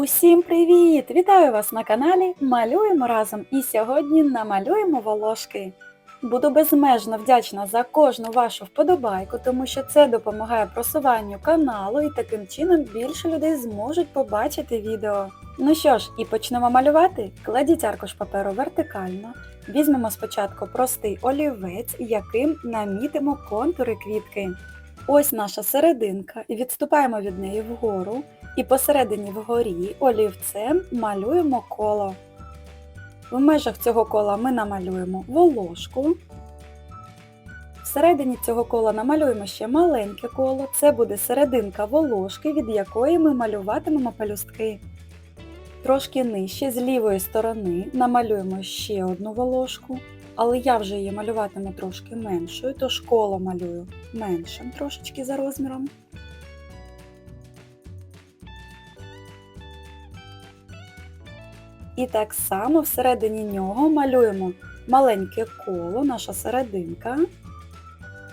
Усім привіт! Вітаю вас на каналі Малюємо разом і сьогодні намалюємо волошки. Буду безмежно вдячна за кожну вашу вподобайку, тому що це допомагає просуванню каналу і таким чином більше людей зможуть побачити відео. Ну що ж, і почнемо малювати. Кладіть аркуш паперу вертикально. Візьмемо спочатку простий олівець, яким намітимо контури квітки. Ось наша серединка і відступаємо від неї вгору. І посередині вгорі олівцем малюємо коло. В межах цього кола ми намалюємо волошку. Всередині цього кола намалюємо ще маленьке коло. Це буде серединка волошки, від якої ми малюватимемо пелюстки. Трошки нижче, з лівої сторони, намалюємо ще одну волошку, але я вже її малюватиму трошки меншою, тож коло малюю меншим трошечки за розміром. І так само всередині нього малюємо маленьке коло, наша серединка.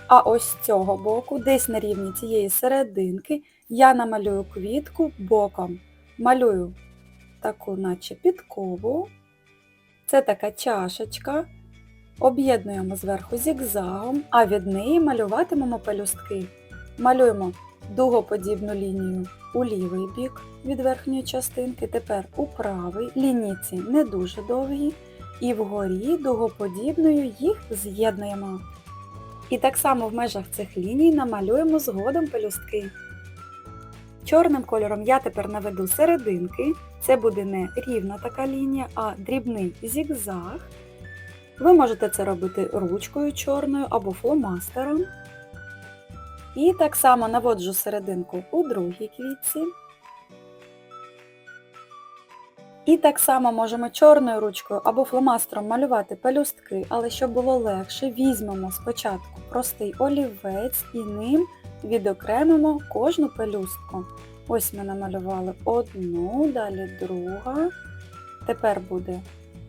А ось з цього боку, десь на рівні цієї серединки, я намалюю квітку боком. Малюю таку, наче підкову. Це така чашечка. Об'єднуємо зверху зігзагом, а від неї малюватимемо пелюстки. Малюємо дугоподібну лінію у лівий бік від верхньої частинки, тепер у правий, лінійці не дуже довгі, і вгорі дугоподібною їх з'єднуємо. І так само в межах цих ліній намалюємо згодом пелюстки. Чорним кольором я тепер наведу серединки, це буде не рівна така лінія, а дрібний зігзаг. Ви можете це робити ручкою чорною або фломастером. І так само наводжу серединку у другій квітці. І так само можемо чорною ручкою або фломастером малювати пелюстки, але щоб було легше, візьмемо спочатку простий олівець і ним відокремимо кожну пелюстку. Ось ми намалювали одну, далі друга. Тепер буде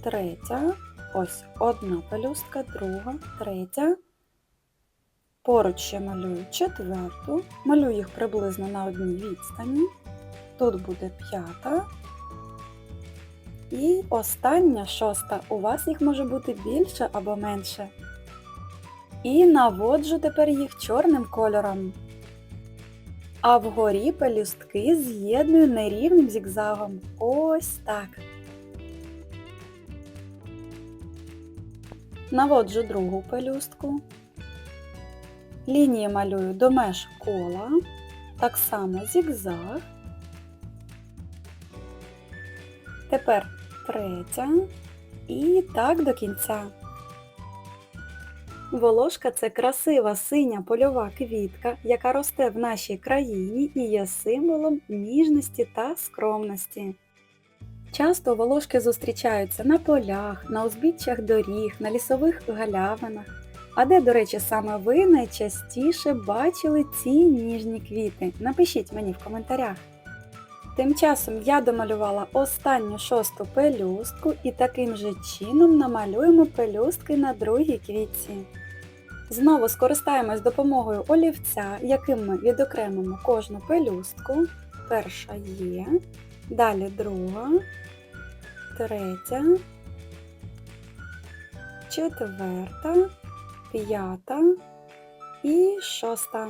третя. Ось одна пелюстка, друга, третя. Поруч ще малюю четверту, малюю їх приблизно на одній відстані. Тут буде п'ята. І остання шоста. У вас їх може бути більше або менше. І наводжу тепер їх чорним кольором. А вгорі пелюстки з'єдную нерівним зігзагом. Ось так. Наводжу другу пелюстку. Лінії малюю до меж кола, так само зігзаг. Тепер третя і так до кінця. Волошка це красива синя польова квітка, яка росте в нашій країні і є символом ніжності та скромності. Часто волошки зустрічаються на полях, на узбіччях доріг, на лісових галявинах. А де, до речі, саме ви найчастіше бачили ці ніжні квіти? Напишіть мені в коментарях. Тим часом я домалювала останню шосту пелюстку і таким же чином намалюємо пелюстки на другій квітці. Знову скористаємось допомогою олівця, яким ми відокремимо кожну пелюстку. Перша є, далі друга, третя, четверта, п'ята і шоста.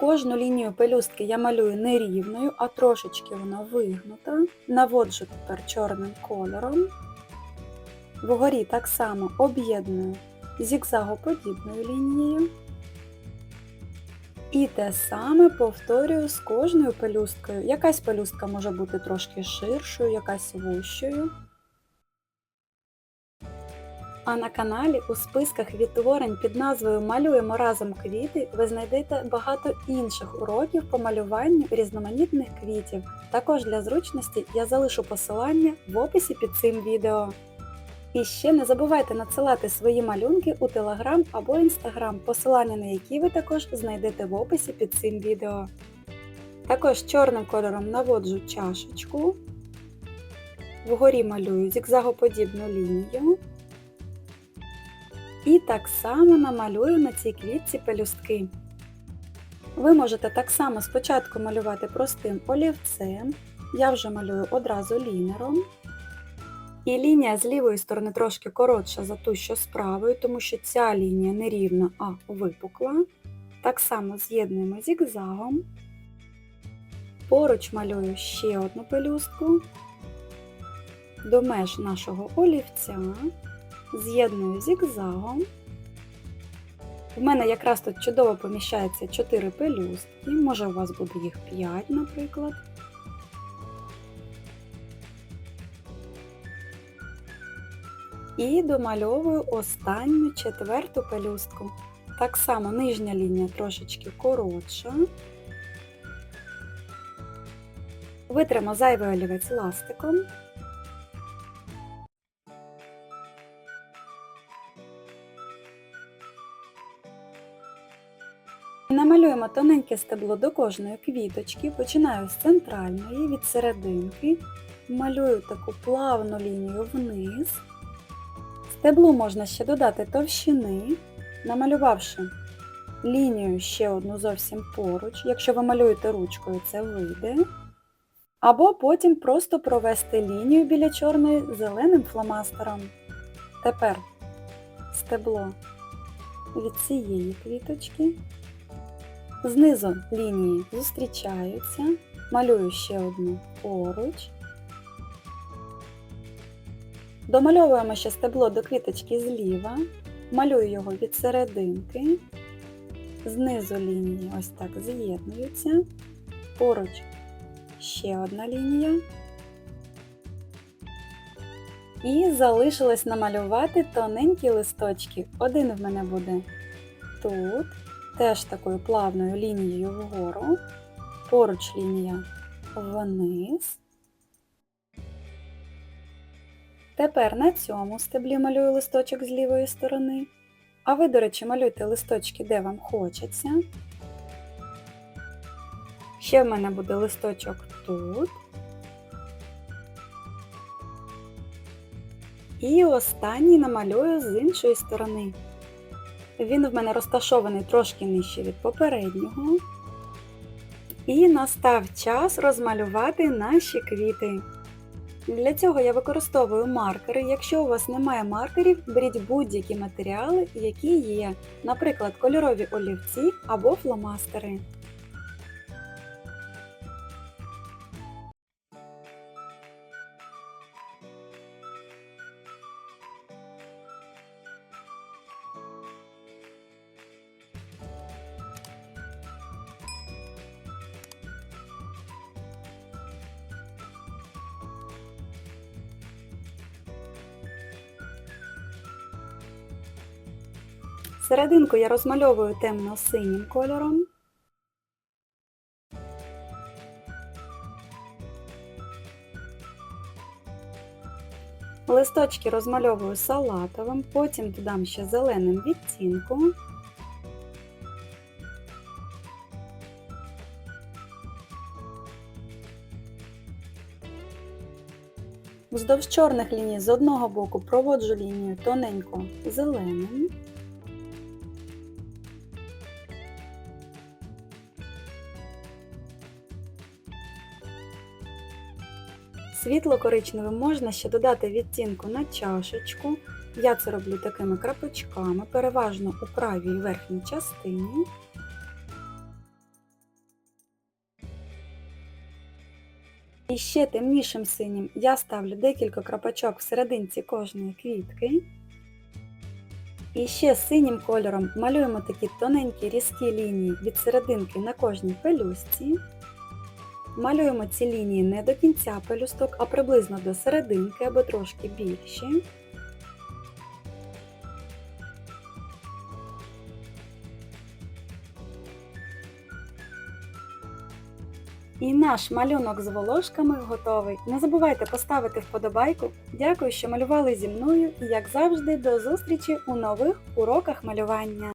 Кожну лінію пелюстки я малюю не рівною, а трошечки вона вигнута. Наводжу тепер чорним кольором. Вгорі так само об'єдную зігзагоподібною лінією. І те саме повторюю з кожною пелюсткою. Якась пелюстка може бути трошки ширшою, якась вущою. А на каналі у списках відтворень під назвою Малюємо разом квіти ви знайдете багато інших уроків по малюванню різноманітних квітів. Також для зручності я залишу посилання в описі під цим відео. І ще не забувайте надсилати свої малюнки у Telegram або Instagram, посилання на які ви також знайдете в описі під цим відео. Також чорним кольором наводжу чашечку, вгорі малюю зігзагоподібну лінію. І так само намалюю на цій квітці пелюстки. Ви можете так само спочатку малювати простим олівцем. Я вже малюю одразу лінером. І лінія з лівої сторони трошки коротша за ту, що з правої, тому що ця лінія не рівна, а випукла. Так само з'єднуємо зігзагом. Поруч малюю ще одну пелюстку. До меж нашого олівця. З'єдную зігзагом. В мене якраз тут чудово поміщається 4 пелюстки, може у вас буде їх 5, наприклад. І домальовую останню четверту пелюстку. Так само нижня лінія трошечки коротша. Витримо зайвий олівець ластиком. Намалюємо тоненьке стебло до кожної квіточки, починаю з центральної, від серединки, малюю таку плавну лінію вниз. Стеблу можна ще додати товщини, намалювавши лінію ще одну зовсім поруч, якщо ви малюєте ручкою, це вийде. Або потім просто провести лінію біля чорної зеленим фломастером. Тепер стебло від цієї квіточки. Знизу лінії зустрічаються, малюю ще одну поруч. Домальовуємо ще стебло до квіточки зліва, малюю його від серединки, знизу лінії ось так з'єднуються, поруч ще одна лінія. І залишилось намалювати тоненькі листочки. Один в мене буде тут, теж такою плавною лінією вгору, поруч лінія вниз. Тепер на цьому стеблі малюю листочок з лівої сторони. А ви, до речі, малюйте листочки, де вам хочеться. Ще в мене буде листочок тут. І останній намалюю з іншої сторони. Він в мене розташований трошки нижче від попереднього. І настав час розмалювати наші квіти. Для цього я використовую маркери. Якщо у вас немає маркерів, беріть будь-які матеріали, які є, наприклад, кольорові олівці або фломастери. Серединку я розмальовую темно-синім кольором. Листочки розмальовую салатовим, потім додам ще зеленим відтінком. Вздовж чорних ліній з одного боку проводжу лінію тоненько зеленим. Світло-коричневим можна ще додати відтінку на чашечку. Я це роблю такими крапочками, переважно у правій верхній частині. І ще темнішим синім я ставлю декілька крапочок в серединці кожної квітки. І ще синім кольором малюємо такі тоненькі різкі лінії від серединки на кожній пелюстці. Малюємо ці лінії не до кінця пелюсток, а приблизно до серединки або трошки більші. І наш малюнок з волошками готовий. Не забувайте поставити вподобайку. Дякую, що малювали зі мною і, як завжди, до зустрічі у нових уроках малювання.